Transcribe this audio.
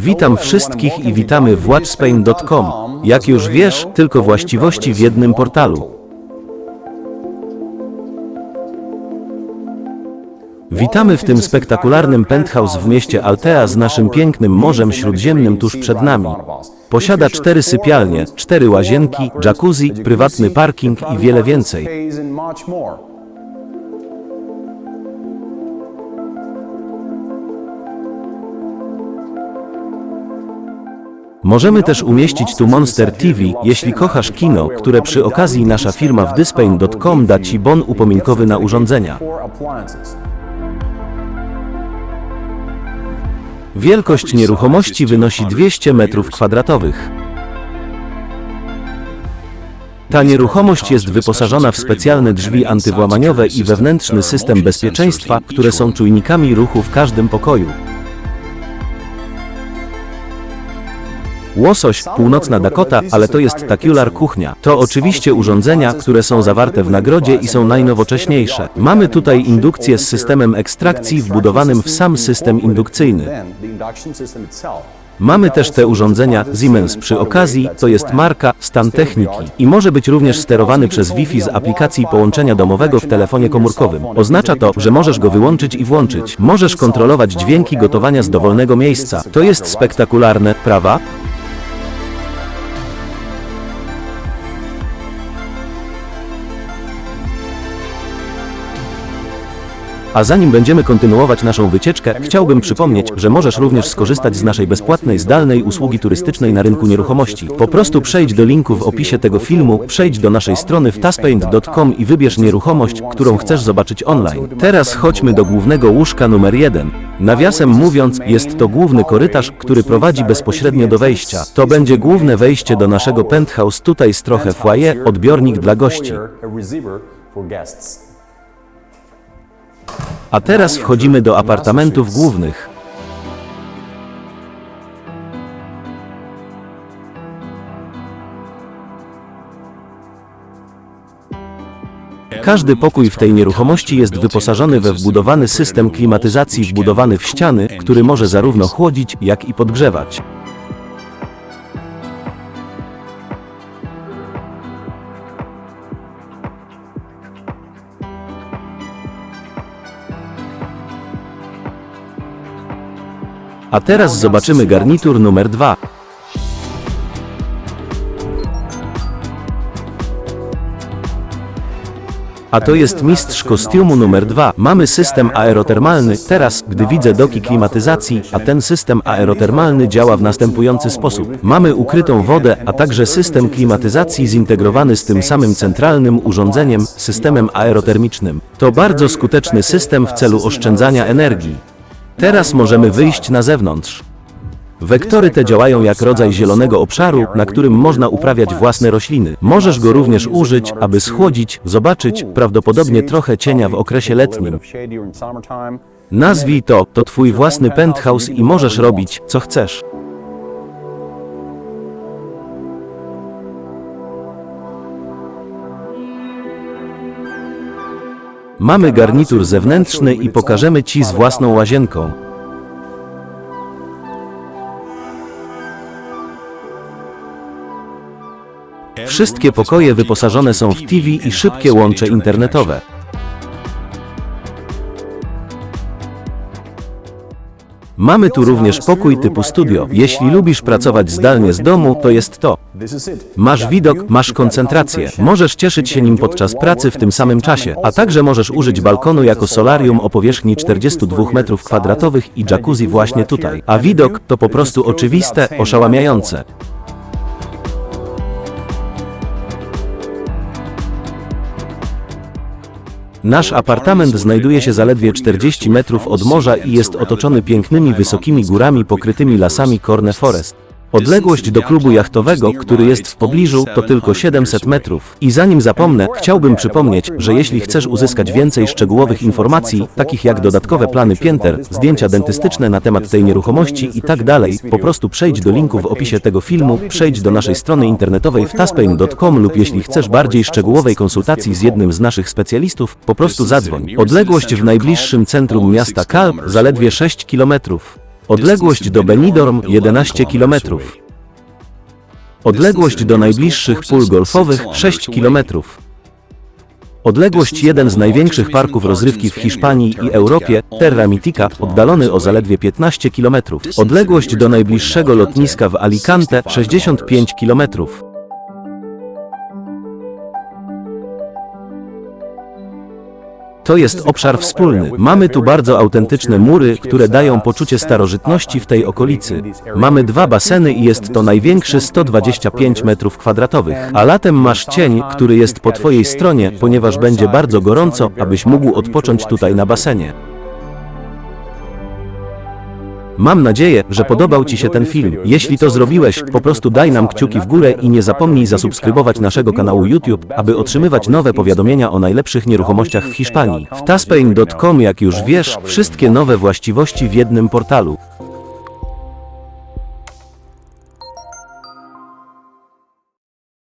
Witam wszystkich i witamy w watchspain.com. Jak już wiesz, tylko właściwości w jednym portalu. Witamy w tym spektakularnym penthouse w mieście Altea z naszym pięknym Morzem Śródziemnym tuż przed nami. Posiada cztery sypialnie, cztery łazienki, jacuzzi, prywatny parking i wiele więcej. Możemy też umieścić tu Monster TV, jeśli kochasz kino, które przy okazji nasza firma w dyspain.com da Ci bon upominkowy na urządzenia. Wielkość nieruchomości wynosi 200 m2. Ta nieruchomość jest wyposażona w specjalne drzwi antywłamaniowe i wewnętrzny system bezpieczeństwa, które są czujnikami ruchu w każdym pokoju. Łosoś, północna Dakota, ale to jest takular kuchnia. To oczywiście urządzenia, które są zawarte w nagrodzie i są najnowocześniejsze. Mamy tutaj indukcję z systemem ekstrakcji wbudowanym w sam system indukcyjny. Mamy też te urządzenia Siemens przy okazji, to jest marka, stan techniki i może być również sterowany przez Wi-Fi z aplikacji połączenia domowego w telefonie komórkowym. Oznacza to, że możesz go wyłączyć i włączyć. Możesz kontrolować dźwięki gotowania z dowolnego miejsca. To jest spektakularne, prawa? A zanim będziemy kontynuować naszą wycieczkę, chciałbym przypomnieć, że możesz również skorzystać z naszej bezpłatnej, zdalnej usługi turystycznej na rynku nieruchomości. Po prostu przejdź do linku w opisie tego filmu, przejdź do naszej strony w taspaint.com i wybierz nieruchomość, którą chcesz zobaczyć online. Teraz chodźmy do głównego łóżka numer 1. Nawiasem mówiąc, jest to główny korytarz, który prowadzi bezpośrednio do wejścia. To będzie główne wejście do naszego penthouse, tutaj jest trochę foyer, odbiornik dla gości. A teraz wchodzimy do apartamentów głównych. Każdy pokój w tej nieruchomości jest wyposażony we wbudowany system klimatyzacji wbudowany w ściany, który może zarówno chłodzić, jak i podgrzewać. A teraz zobaczymy garnitur numer 2. A to jest mistrz kostiumu numer 2. Mamy system aerotermalny. Teraz, gdy widzę doki klimatyzacji, a ten system aerotermalny działa w następujący sposób. Mamy ukrytą wodę, a także system klimatyzacji zintegrowany z tym samym centralnym urządzeniem, systemem aerotermicznym. To bardzo skuteczny system w celu oszczędzania energii. Teraz możemy wyjść na zewnątrz. Wektory te działają jak rodzaj zielonego obszaru, na którym można uprawiać własne rośliny. Możesz go również użyć, aby schłodzić, zobaczyć, prawdopodobnie trochę cienia w okresie letnim. Nazwij to, to twój własny penthouse i możesz robić, co chcesz. Mamy garnitur zewnętrzny i pokażemy Ci z własną łazienką. Wszystkie pokoje wyposażone są w TV i szybkie łącze internetowe. Mamy tu również pokój typu studio. Jeśli lubisz pracować zdalnie z domu, to jest to. Masz widok, masz koncentrację. Możesz cieszyć się nim podczas pracy w tym samym czasie, a także możesz użyć balkonu jako solarium o powierzchni 42 m2 i jacuzzi właśnie tutaj. A widok to po prostu oczywiste, oszałamiające. Nasz apartament znajduje się zaledwie 40 metrów od morza i jest otoczony pięknymi wysokimi górami pokrytymi lasami Corne Forest. Odległość do klubu jachtowego, który jest w pobliżu, to tylko 700 metrów. I zanim zapomnę, chciałbym przypomnieć, że jeśli chcesz uzyskać więcej szczegółowych informacji, takich jak dodatkowe plany pięter, zdjęcia dentystyczne na temat tej nieruchomości i tak dalej, po prostu przejdź do linku w opisie tego filmu, przejdź do naszej strony internetowej w taspain.com lub jeśli chcesz bardziej szczegółowej konsultacji z jednym z naszych specjalistów, po prostu zadzwoń. Odległość w najbliższym centrum miasta Kalb zaledwie 6 kilometrów. Odległość do Benidorm 11 km. Odległość do najbliższych pól golfowych 6 km. Odległość jeden z największych parków rozrywki w Hiszpanii i Europie, Terra Mitica, oddalony o zaledwie 15 km. Odległość do najbliższego lotniska w Alicante 65 km. To jest obszar wspólny. Mamy tu bardzo autentyczne mury, które dają poczucie starożytności w tej okolicy. Mamy dwa baseny i jest to największy 125 metrów kwadratowych. A latem masz cień, który jest po twojej stronie, ponieważ będzie bardzo gorąco, abyś mógł odpocząć tutaj na basenie. Mam nadzieję, że podobał Ci się ten film. Jeśli to zrobiłeś, po prostu daj nam kciuki w górę i nie zapomnij zasubskrybować naszego kanału YouTube, aby otrzymywać nowe powiadomienia o najlepszych nieruchomościach w Hiszpanii. W taspain.com, jak już wiesz, wszystkie nowe właściwości w jednym portalu.